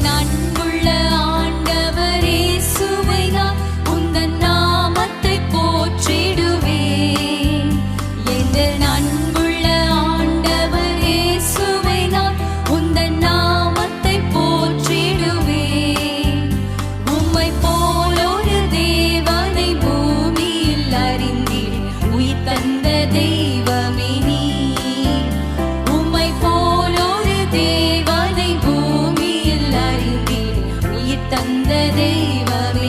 Not. தந்த தெய்வமே.